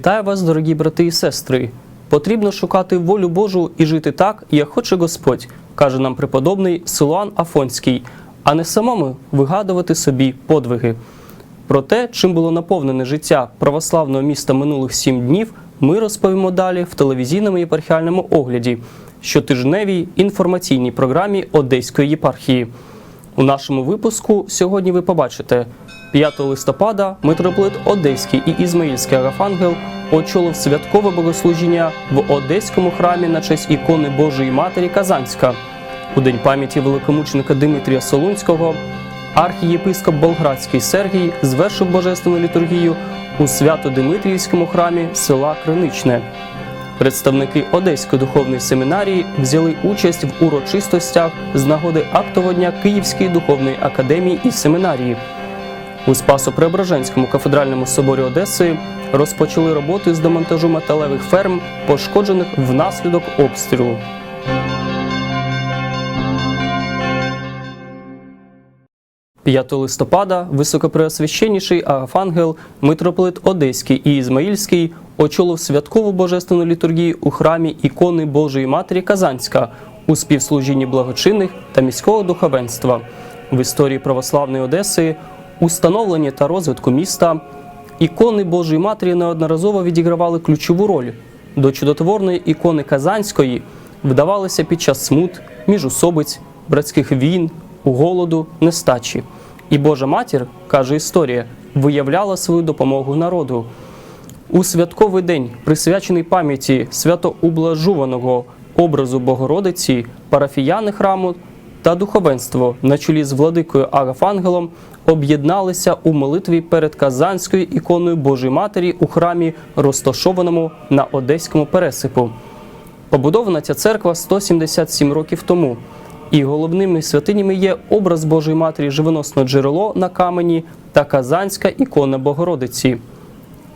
Вітаю вас, дорогі брати і сестри. Потрібно шукати волю Божу і жити так, як хоче Господь, каже нам преподобний Силуан Афонський, а не самому вигадувати собі подвиги. Про те, чим було наповнене життя православного міста минулих сім днів, ми розповімо далі в телевізійному єпархіальному огляді, щотижневій інформаційній програмі Одеської єпархії. У нашому випуску сьогодні ви побачите 5 листопада митрополит Одеський і Ізмаїльський Агафангел очолив святкове богослужіння в Одеському храмі на честь ікони Божої Матері Казанська. У день пам'яті великомученика Димитрія Солунського архієпископ Болградський Сергій звершив божественну літургію у Свято-Димитріївському храмі села Криничне. Представники Одеської духовної семінарії взяли участь в урочистостях з нагоди актового дня Київської духовної академії і семінарії. У Спасо-Преображенському кафедральному соборі Одеси розпочали роботи з демонтажу металевих ферм, пошкоджених внаслідок обстрілу. – 5 листопада високопреосвященніший Агафангел, митрополит Одеський і Ізмаїльський очолив святкову божественну літургію у храмі ікони Божої Матері Казанська у співслужінні благочинних та міського духовенства. В історії православної Одеси, установленні та розвитку міста ікони Божої Матері неодноразово відігравали ключову роль. До чудотворної ікони Казанської вдавалися під час смут, міжусобиць, братських війн, голоду, нестачі. І Божа матір, каже історія, виявляла свою допомогу народу. У святковий день, присвячений пам'яті святоублажуваного образу Богородиці, парафіяни храму та духовенство на чолі з владикою Агафангелом об'єдналися у молитві перед Казанською іконою Божої Матері у храмі, розташованому на Одеському пересипу. Побудована ця церква 177 років тому. І головними святинями є образ Божої Матері, живоносне джерело на камені та казанська ікона Богородиці.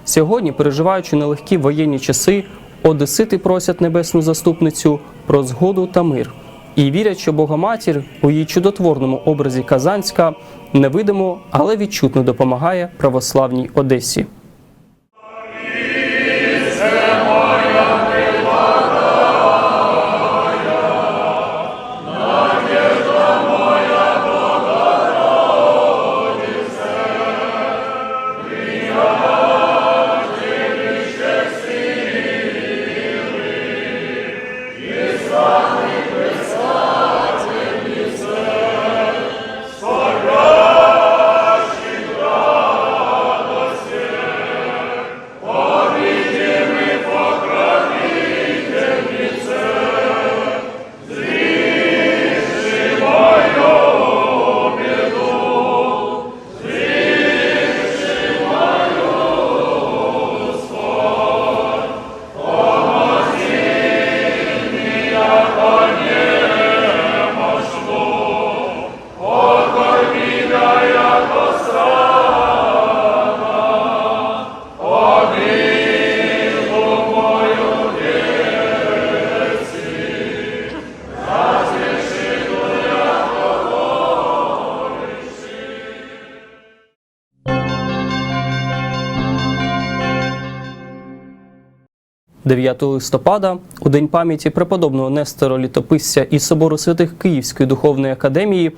Сьогодні, переживаючи нелегкі воєнні часи, одесити просять небесну заступницю про згоду та мир. І вірять, що Богоматір у її чудотворному образі Казанська невидимо, але відчутно допомагає православній Одесі. – 9 листопада, у день пам'яті преподобного Нестора Літописця і собору святих Київської духовної академії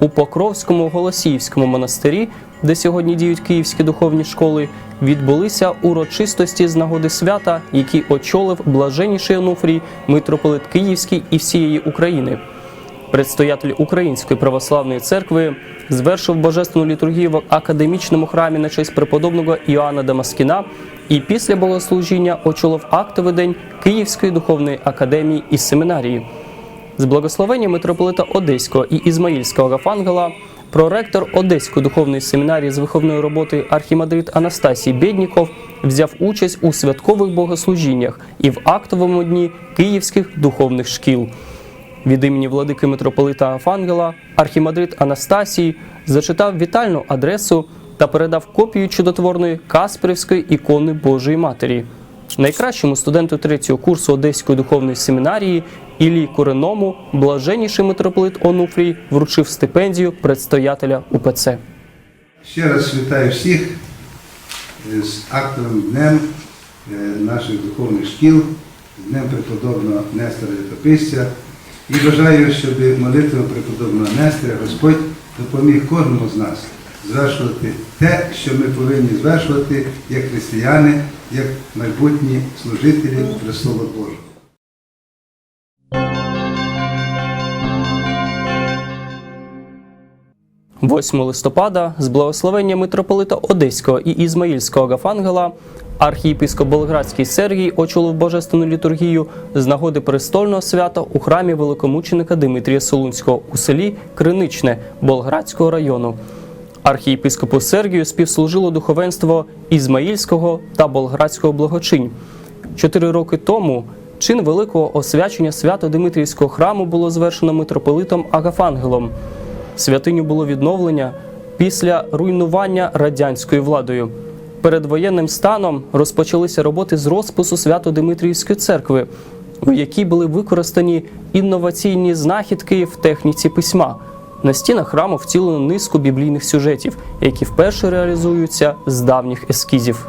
у Покровському Голосіївському монастирі, де сьогодні діють київські духовні школи, відбулися урочистості з нагоди свята, які очолив блаженніший Онуфрій, митрополит Київський і всієї України. Предстоятель Української православної церкви звершив божественну літургію в академічному храмі на честь преподобного Іоанна Дамаскіна і після богослужіння очолив актовий день Київської духовної академії і семінарії. З благословення митрополита Одеського і Ізмаїльського Гафангела проректор Одеської духовної семінарії з виховної роботи архімандрит Анастасій Бєдніков взяв участь у святкових богослужіннях і в актовому дні київських духовних шкіл. Від імені владики митрополита Афангела архімандрит Анастасій зачитав вітальну адресу та передав копію чудотворної Касперівської ікони Божої Матері. Найкращому студенту третього курсу Одеської духовної семінарії Іллі Кореному блаженніший митрополит Онуфрій вручив стипендію предстоятеля УПЦ. Ще раз вітаю всіх з актовим днем е, наших духовних шкіл, Днем преподобного Нестора Літописця. І бажаю, щоб молитвами преподобного Нестора Господь допоміг кожному з нас звершувати те, що ми повинні звершувати як християни, як майбутні служителі Престола Божого. 8 листопада з благословення митрополита Одеського і Ізмаїльського Гафангела архієпископ Болградський Сергій очолив божественну літургію з нагоди престольного свята у храмі великомученика Димитрія Солунського у селі Криничне Болградського району. Архієпископу Сергію співслужило духовенство Ізмаїльського та Болградського благочинь. Чотири роки тому чин великого освячення свято Димитрівського храму було звершено митрополитом Агафангелом. Святиню було відновлення після руйнування радянською владою. Перед воєнним станом розпочалися роботи з розпису Свято-Димитріївської церкви, у якій були використані інноваційні знахідки в техніці письма. На стінах храму втілено низку біблійних сюжетів, які вперше реалізуються з давніх ескізів.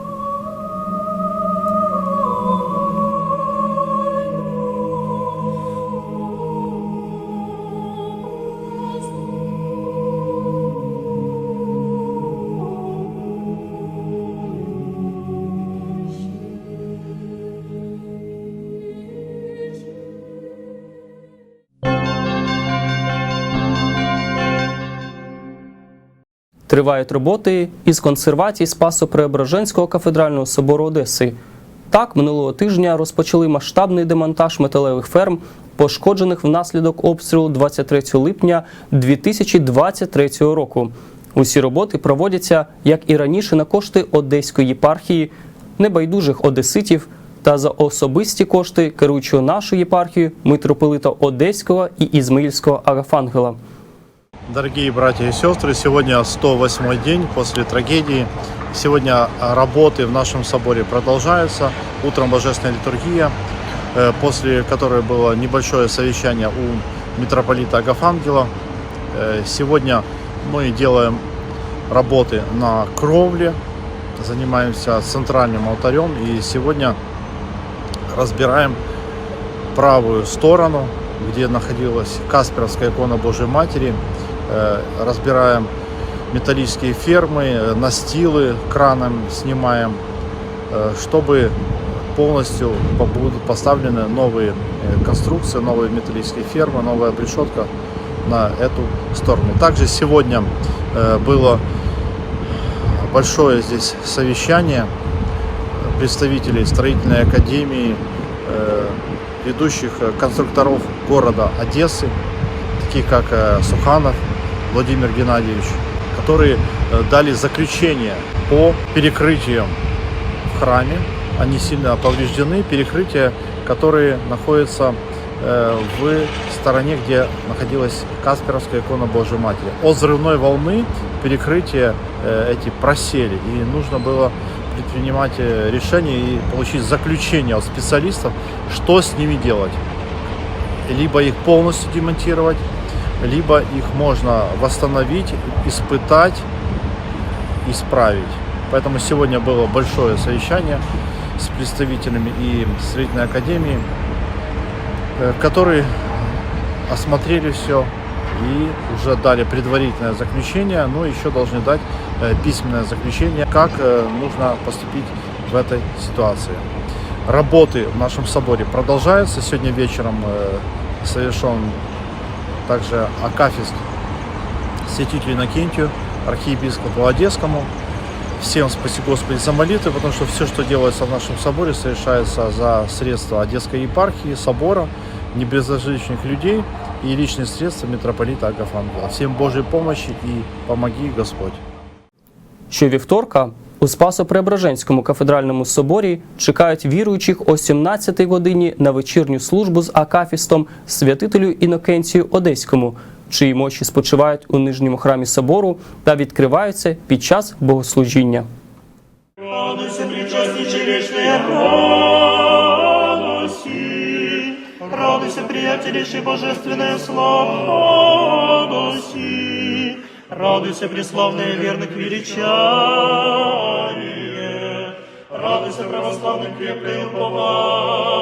Тривають роботи із консервації Спасо-Преображенського кафедрального собору Одеси. Так, минулого тижня розпочали масштабний демонтаж металевих ферм, пошкоджених внаслідок обстрілу 23 липня 2023 року. Усі роботи проводяться, як і раніше, на кошти Одеської єпархії, небайдужих одеситів та за особисті кошти керуючого нашою єпархією митрополита Одеського і Ізмаїльського Агафангела. Дорогие братья и сестры, сегодня 108 день после трагедии. Сегодня работы в нашем соборе продолжаются. Утром божественная литургия, э, после которой было небольшое совещание у митрополита Агафангела. Э, Сегодня мы делаем работы на кровле, занимаемся центральным алтарем и сегодня разбираем правую сторону, где находилась Касперовская икона Божьей Матери. Э, Разбираем металлические фермы, э, настилы краном снимаем, э, чтобы полностью по- будут поставлены новые конструкции, новые металлические фермы, новая решетка на эту сторону. Также сегодня было большое здесь совещание представителей строительной академии, ведущих конструкторов города Одессы, таких как Суханов Владимир Геннадьевич, которые э, дали заключение по перекрытиям в храме. Они сильно повреждены, перекрытия, которые находятся э, в стороне, где находилась Касперовская икона Божьей Матери. От взрывной волны перекрытия э, эти просели, и нужно было предпринимать решение и получить заключение от специалистов, что с ними делать. Либо их полностью демонтировать, либо их можно восстановить, испытать, исправить. Поэтому сегодня было большое совещание с представителями и строительной академии, э, которые осмотрели все и уже дали предварительное заключение, но еще должны дать э, письменное заключение, как э, нужно поступить в этой ситуации. Работы в нашем соборе продолжаются. Сегодня вечером совершен также Акафист святителю Иннокентию, архиепископу Одесскому. Всем спаси Господи за молитвы, потому что все, что делается в нашем соборе, совершается за средства Одесской епархии, собора, небезразличных людей и личные средства митрополита Агафангела. Всем Божьей помощи и помоги Господь. Щовівторка у Спасо-Преображенському кафедральному соборі чекають віруючих о 17-й годині на вечірню службу з акафістом святителю Інокенцію Одеському, чиї мощі спочивають у нижньому храмі собору та відкриваються під час богослужіння. Радуйся. Радуйся, приятелейший божественное сладости. Радуйся, преславные верных величание. Радуйся православным крепкой упование.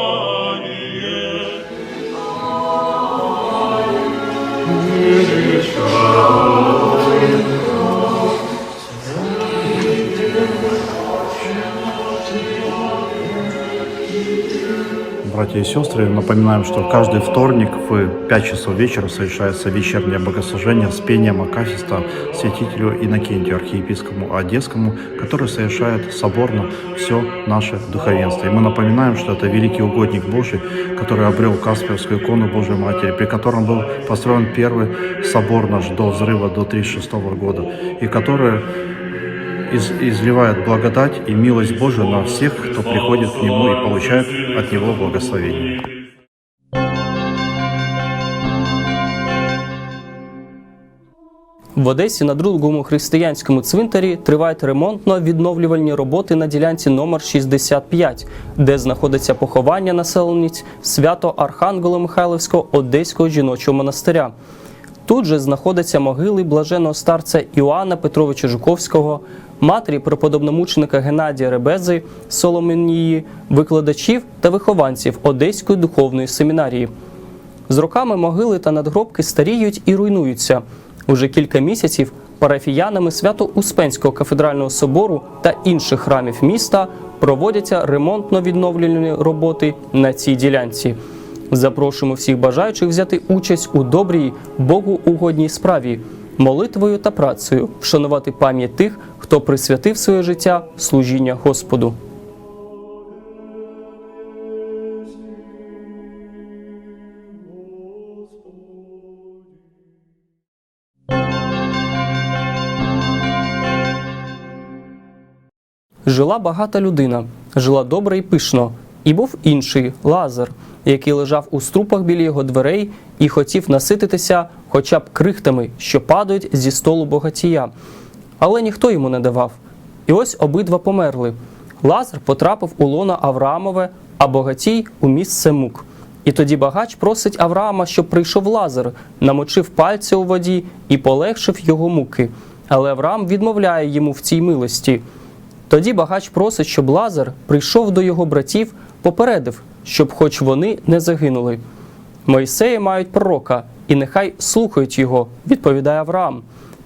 Братья и сестры, напоминаем, что каждый вторник в 5 часов вечера совершается вечернее богослужение с пением Акафиста святителю Иннокентию, архиепископу Одесскому, который совершает соборно все наше духовенство. И мы напоминаем, что это великий угодник Божий, который обрел Каспиевскую икону Божьей Матери, при котором был построен первый собор наш до взрыва, до 1936 года, и который из- изливает благодать и милость Божию на всех, кто приходит к Нему и получает от Него благословение. В Одесі на другому християнському цвинтарі тривають ремонтно-відновлювальні роботи на ділянці номер 65, де знаходиться поховання населениць свято Архангела Михайловського Одеського жіночого монастиря. Тут же знаходяться могили блаженого старця Іоанна Петровича Жуковського, матері преподобномученика Геннадія Ребези, Соломенії, викладачів та вихованців Одеської духовної семінарії. З роками могили та надгробки старіють і руйнуються. Уже кілька місяців парафіянами Свято-Успенського кафедрального собору та інших храмів міста проводяться ремонтно-відновлювальні роботи на цій ділянці. Запрошуємо всіх бажаючих взяти участь у добрій Богу угодній справі, молитвою та працею, вшанувати пам'ять тих, хто присвятив своє життя служіння Господу. Жила багата людина, жила добре і пишно, і був інший Лазар, який лежав у струпах біля його дверей і хотів насититися хоча б крихтами, що падають зі столу богатія. Але ніхто йому не давав. І ось обидва померли. Лазар потрапив у лоно Авраамове, а богатій у місце мук. І тоді багач просить Авраама, щоб прийшов Лазар, намочив пальця у воді і полегшив його муки. Але Авраам відмовляє йому в цій милості. Тоді багач просить, щоб Лазар прийшов до його братів, попередив, щоб хоч вони не загинули. Мойсеї мають пророка, і нехай слухають його, відповідає Авраам.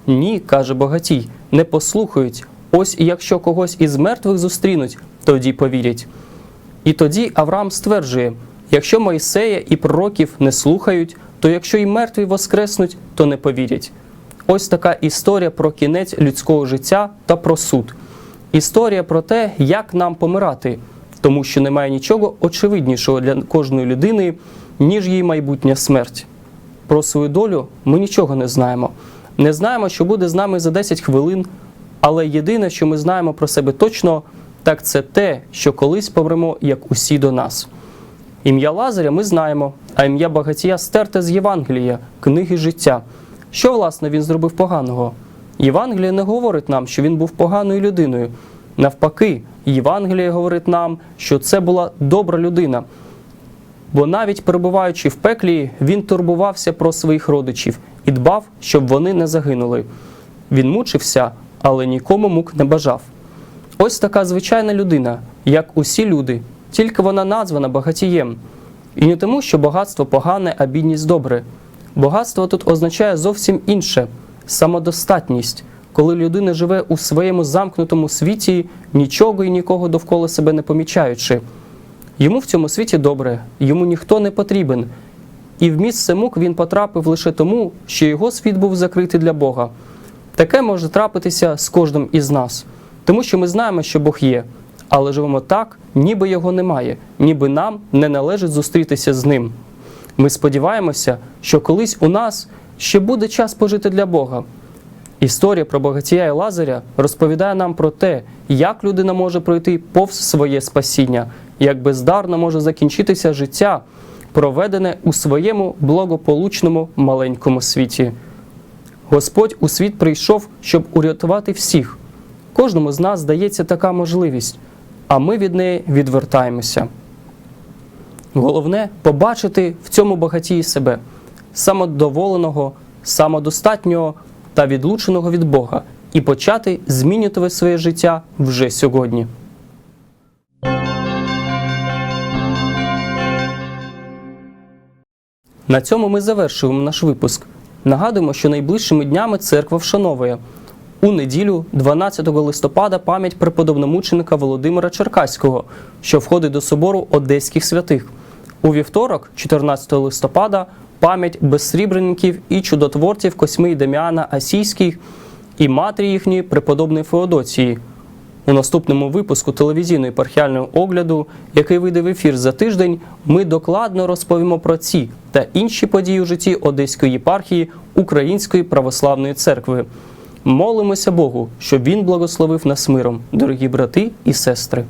Ні, каже Богатій, не послухають. Ось якщо когось із мертвих зустрінуть, тоді повірять. І тоді Авраам стверджує: якщо Мойсея і пророків не слухають, то якщо й мертві воскреснуть, то не повірять. Ось така історія про кінець людського життя та про суд. Історія про те, як нам помирати, тому що немає нічого очевиднішого для кожної людини, ніж її майбутня смерть. Про свою долю ми нічого не знаємо. Не знаємо, що буде з нами за 10 хвилин, але єдине, що ми знаємо про себе точно, так це те, що колись помремо, як усі до нас. Ім'я Лазаря ми знаємо, а ім'я багатія стерте з Євангелія, книги життя. Що, власне, він зробив поганого? Євангеліє не говорить нам, що він був поганою людиною. Навпаки, Євангеліє говорить нам, що це була добра людина. Бо навіть перебуваючи в пеклі, він турбувався про своїх родичів і дбав, щоб вони не загинули. Він мучився, але нікому мук не бажав. Ось така звичайна людина, як усі люди, тільки вона названа багатієм. І не тому, що багатство погане, а бідність добре. Багатство тут означає зовсім інше самодостатність, коли людина живе у своєму замкнутому світі, нічого і нікого довкола себе не помічаючи. Йому в цьому світі добре, йому ніхто не потрібен. І в місце мук він потрапив лише тому, що його світ був закритий для Бога. Таке може трапитися з кожним із нас, тому що ми знаємо, що Бог є, але живемо так, ніби його немає, ніби нам не належить зустрітися з ним. Ми сподіваємося, що колись у нас ще буде час пожити для Бога. Історія про богатія і Лазаря розповідає нам про те, як людина може пройти повз своє спасіння, як бездарно може закінчитися життя, проведене у своєму благополучному маленькому світі. Господь у світ прийшов, щоб урятувати всіх. Кожному з нас здається така можливість, а ми від неї відвертаємося. Головне побачити в цьому багатії себе, самодоволеного, самодостатнього та відлученого від Бога і почати змінювати своє життя вже сьогодні. На цьому ми завершуємо наш випуск. Нагадуємо, що найближчими днями церква вшановує у неділю, 12 листопада, пам'ять преподобномученика Володимира Черкаського, що входить до собору одеських святих. У вівторок, 14 листопада, пам'ять безсрібреників і чудотворців Косьми і Деміана Асійських і матері їхньої преподобної Феодоції. У наступному випуску телевізійного епархіального огляду, який вийде в ефір за тиждень, ми докладно розповімо про ці та інші події у житті Одеської єпархії Української православної церкви. Молимося Богу, щоб він благословив нас миром, дорогі брати і сестри.